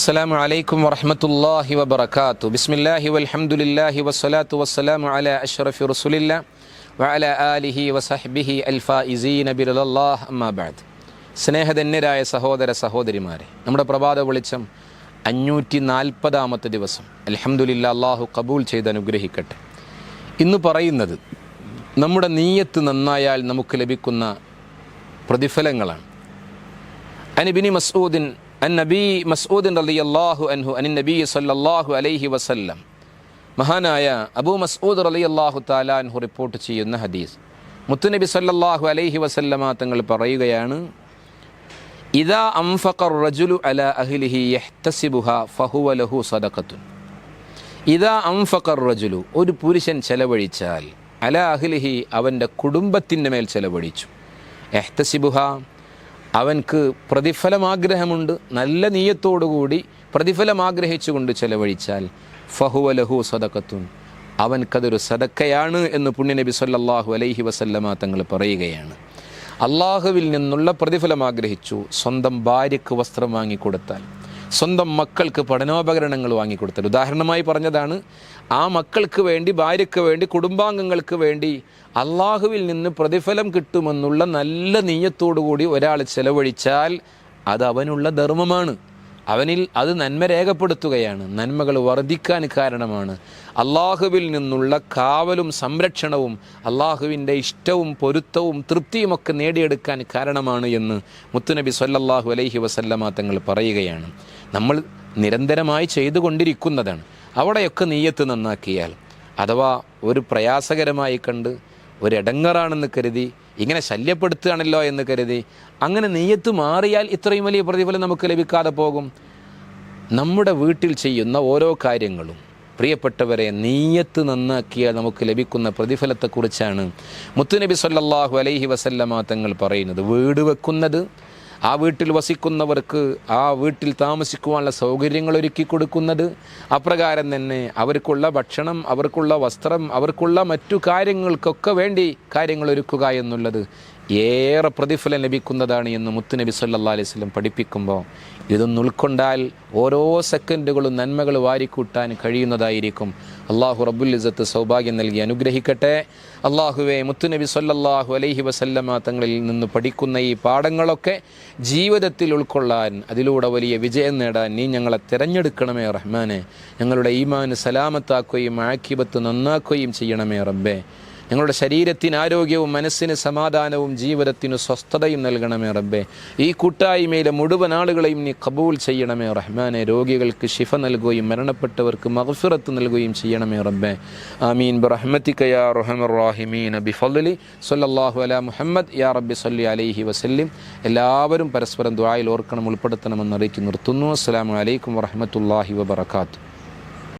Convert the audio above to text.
السلام عليكم ورحمة الله وبركاته بسم الله والحمد لله والصلاة والسلام على أشرف رسول الله وعلى آله وصحبه الفائزين برضا الله أما بعد സ്നേഹധന്യരായ സഹോദര സഹോദരിമാരെ നമ്മുടെ പ്രഭാത വെളിച്ചം അഞ്ഞൂറ്റി നാൽപ്പതാമത്തെ ദിവസം അലഹമുല്ല അള്ളാഹു കബൂൽ ചെയ്ത് അനുഗ്രഹിക്കട്ടെ ഇന്ന് പറയുന്നത് നമ്മുടെ നീയത്ത് നന്നായാൽ നമുക്ക് ലഭിക്കുന്ന പ്രതിഫലങ്ങളാണ് عن ابن അൻ നബി മസ്ഊദ് അലി അള്ളാഹു അൻഹു അൻ നബി സല്ലാഹു അലൈഹി വസല്ലം മഹാനായ അബൂ മസ്ഊദ് അലി അള്ളാഹു താലാൻഹു റിപ്പോർട്ട് ചെയ്യുന്ന ഹദീസ്. മുത്തുനബി സല്ലാഹു അലൈഹി വസല്ലമ തങ്ങൾ പറയുകയാണ് ഇതാ അംഫഖർ റജുലു അല അഹ്ലിഹി യഹ്തസിബുഹ ഫഹുവ ലഹു സദഖത്തുൻ. ഇതാ അംഫഖർ റജുലു ഒരു പുരുഷൻ ചെലവഴിച്ചാൽ അല അഹ്ലിഹി അവന്റെ കുടുംബത്തിന്റെ മേൽ ചെലവഴിച്ചു. എഹ്തസിബുഹ അവൻക്ക് പ്രതിഫലമാഗ്രഹമുണ്ട്. നല്ല നീയത്തോടുകൂടി പ്രതിഫലം ആഗ്രഹിച്ചുകൊണ്ട് ചെലവഴിച്ചാൽ ഫഹുവലഹു സദക്കത്തുൻ അവൻക്കതൊരു സദക്കയാണ് എന്ന് പുണ്യനബി സല്ലാഹു അലൈഹി വസല്ലമ തങ്ങൾ പറയുകയാണ്. അള്ളാഹുവിൽ നിന്നുള്ള പ്രതിഫലം ആഗ്രഹിച്ചു സ്വന്തം ഭാര്യയ്ക്ക് വസ്ത്രം വാങ്ങിക്കൊടുത്താൽ. സ്വന്തം മക്കൾക്ക് പഠനോപകരണങ്ങൾ വാങ്ങിക്കൊടുത്തത്. ഉദാഹരണമായി പറഞ്ഞതാണ് ആ മക്കൾക്ക് വേണ്ടി ഭാര്യയ്ക്ക് വേണ്ടി കുടുംബാംഗങ്ങൾക്ക് വേണ്ടി അള്ളാഹുവിൽ നിന്ന് പ്രതിഫലം കിട്ടുമെന്നുള്ള നല്ല നീയത്തോടു കൂടി ഒരാൾ ചെലവഴിച്ചാൽ അത് അവനുള്ള ധർമ്മമാണ്. അവനിൽ അത് നന്മ രേഖപ്പെടുത്തുകയാണ്. നന്മകൾ വർദ്ധിക്കാൻ കാരണമാണ്. അള്ളാഹുവിൽ നിന്നുള്ള കാവലും സംരക്ഷണവും അള്ളാഹുവിന്റെ ഇഷ്ടവും പൊരുത്തവും തൃപ്തിയുമൊക്കെ നേടിയെടുക്കാൻ കാരണമാണ് എന്ന് മുത്തുനബി സല്ലല്ലാഹു അലൈഹി വസല്ലമ തങ്ങൾ പറയുകയാണ്. നമ്മൾ നിരന്തരമായി ചെയ്തുകൊണ്ടിരിക്കുന്നതാണ്. അവിടെയൊക്കെ നീയത്ത് നന്നാക്കിയാൽ. അഥവാ ഒരു പ്രയാസകരമായി കണ്ട് ഒരു ഇടങ്ങറാണെന്ന് കരുതി ഇങ്ങനെ ശല്യപ്പെടുത്തുകയാണല്ലോ എന്ന് കരുതി. അങ്ങനെ നെയ്യത്ത് മാറിയാൽ ഇത്രയും വലിയ പ്രതിഫലം നമുക്ക് ലഭിക്കാതെ പോകും. നമ്മുടെ വീട്ടിൽ ചെയ്യുന്ന ഓരോ കാര്യങ്ങളും പ്രിയപ്പെട്ടവരെ നീയത്ത് നന്നാക്കിയാൽ നമുക്ക് ലഭിക്കുന്ന പ്രതിഫലത്തെക്കുറിച്ചാണ് മുത്തുനബി സല്ലാഹു അലൈഹി വസല്ലമാ തങ്ങൾ പറയുന്നത്. വീട് വെക്കുന്നത് ആ വീട്ടിൽ വസിക്കുന്നവർക്ക് ആ വീട്ടിൽ താമസിക്കുവാനുള്ള സൗകര്യങ്ങൾ ഒരുക്കി കൊടുക്കുന്നത് അപ്രകാരം തന്നെ അവർക്കുള്ള ഭക്ഷണം അവർക്കുള്ള വസ്ത്രം അവർക്കുള്ള മറ്റു കാര്യങ്ങൾക്കൊക്കെ വേണ്ടി കാര്യങ്ങൾ ഒരുക്കുക എന്നുള്ളത് ഏറെ പ്രതിഫലം ലഭിക്കുന്നതാണ് എന്ന് മുത്തുനബി സല്ലാ അലൈഹി സ്വലം പഠിപ്പിക്കുമ്പോൾ ഇതൊന്നുൾക്കൊണ്ടാൽ ഓരോ സെക്കൻഡുകളും നന്മകൾ വാരിക്കൂട്ടാൻ കഴിയുന്നതായിരിക്കും. അള്ളാഹു റബ്ബുൽ ഇസത്ത് സൗഭാഗ്യം നൽകി അനുഗ്രഹിക്കട്ടെ. അള്ളാഹുവെ മുത്തുനബി സൊല്ലാഹു അലൈഹി വസല്ലമ തങ്ങളിൽ നിന്ന് പഠിക്കുന്ന ഈ പാഠങ്ങളൊക്കെ ജീവിതത്തിൽ ഉൾക്കൊള്ളാൻ അതിലൂടെ വലിയ വിജയം നേടാൻ നീ ഞങ്ങളെ തിരഞ്ഞെടുക്കണമേ റഹ്മാനെ. ഞങ്ങളുടെ ഈമാന് സലാമത്താക്കുകയും ആക്കിബത്ത് നന്നാക്കുകയും ചെയ്യണമേ റബ്ബേ. ഞങ്ങളുടെ ശരീരത്തിന് ആരോഗ്യവും മനസ്സിന് സമാധാനവും ജീവിതത്തിന് സ്വസ്ഥതയും നൽകണമേ റബ്ബേ. ഈ കൂട്ടായ്മയിലെ മുഴുവൻ ആളുകളെയും നീ കബൂൽ ചെയ്യണമേ റഹ്മാനെ. രോഗികൾക്ക് ശിഫ നൽകുകയും മരണപ്പെട്ടവർക്ക് മഹഫിറത്ത് നൽകുകയും ചെയ്യണമേ റബ്ബേ. ആമീൻ. യാ മുഹമ്മദ്. യാ റബ്ബി സല്ലി അലൈഹി വസല്ലിം. എല്ലാവരും പരസ്പരം ദുആയിൽ ഓർക്കണം ഉൾപ്പെടുത്തണമെന്ന് അറിയിക്കുന്നു നിർത്തുന്നു. അസ്സാം വലൈക്കും വറഹ്മത്തുള്ളാഹി വബറകാതുഹു.